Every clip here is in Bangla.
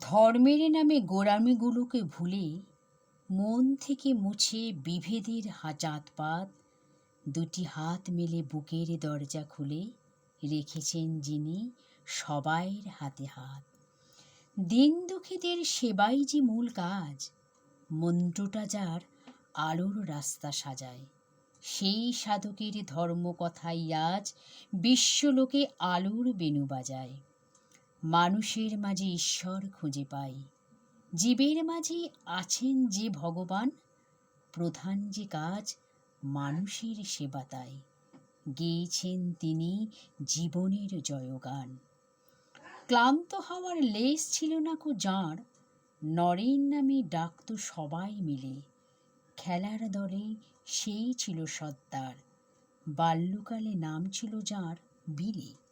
ধর্মের নামে গোড়ামিগুলোকে ভুলে মন থেকে মুছে বিভেদের হাজাতপাত দুটি হাত মেলে বুকের দরজা খুলে রেখেছেন যিনি সবাইয়ের হাতে হাত। দিন দুঃখীদের সেবাই যে মূল কাজ, মন্ত্রটা যার আলোর রাস্তা সাজায়। সেই সাধকের ধর্মকথাই আজ বিশ্বলোকে আলোর বেণু বাজায়। মানুষের মাঝে ঈশ্বর খুঁজে পাই। জীবের মাঝে আছেন যে ভগবান, প্রধান যে কাজ মানুষের সেবা তাই। গেয়েছেন তিনি জীবনের জয়গান। ক্লান্ত হওয়ার লেস ছিল না কো যাঁর, নরেন নামে ডাকত সবাই মিলে। খেলার দলে সেই ছিল সর্দার বাল্যকালে নাম ছিল যাঁর বিলে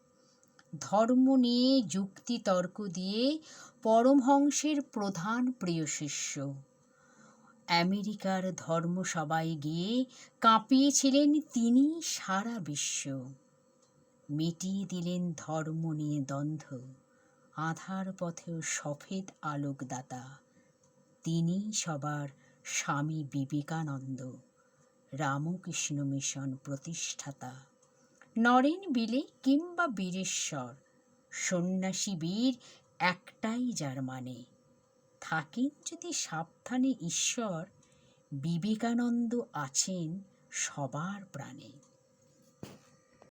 ধর্ম নিয়ে যুক্তি তর্ক দিয়ে পরমহংসের প্রধান প্রিয় শিষ্য। আমেরিকার ধর্মসভায় গিয়ে কাঁপিয়েছিলেন তিনি সারা বিশ্ব। মিটিয়ে দিলেন ধর্ম নিয়ে দ্বন্দ্ব। আধার পথেও সফেদ আলোকদাতা। তিনি সবার স্বামী বিবেকানন্দ। রামকৃষ্ণ মিশন প্রতিষ্ঠাতা। নরেন বিলে কিংবা বীরেশ্বর। সন্ন্যাসী বীর একটাই যার মানে। থাকেন যদি সাবধানে ঈশ্বর, বিবেকানন্দ আছেন সবার প্রাণে।